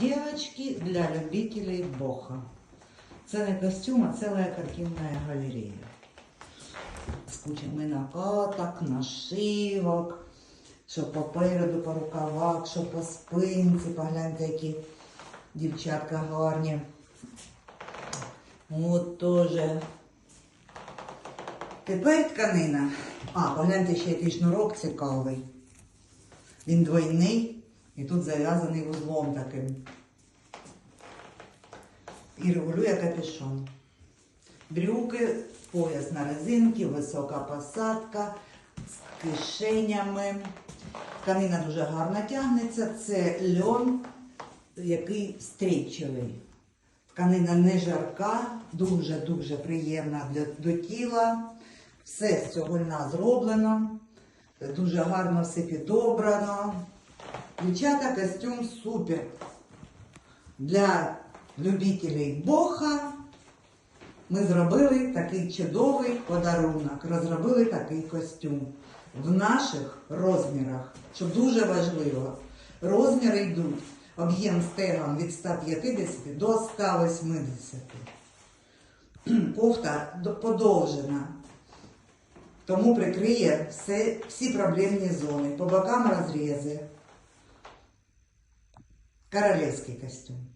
Девочки для любителей боха. Це не костюм, а ціла картинна галерея. З кучами накаток, нашивок, що попереду, по рукавах, що по спинці. Погляньте, які дівчатка гарні. От теж. Тепер тканина. А, погляньте ще який шнурок цікавий. Він двойний і тут зав'язаний вузлом таким. І регулює капюшон. Брюки, пояс на резинки, висока посадка з кишенями. Тканина дуже гарно тягнеться. Це льон, який стрічевий. Тканина не жарка, дуже-дуже приємна для, до тіла. Все з цього льна зроблено. Дуже гарно все підобрано. Дівчата, костюм супер. Для любителей боха ми зробили такий чудовий подарунок. Розробили такий костюм в наших розмірах, що дуже важливо. Розміри йдуть. Об'єм стегон від 150 до 180. Кофта подовжена. Тому прикриє все, всі проблемні зони. По бокам розрізи. Королевський костюм.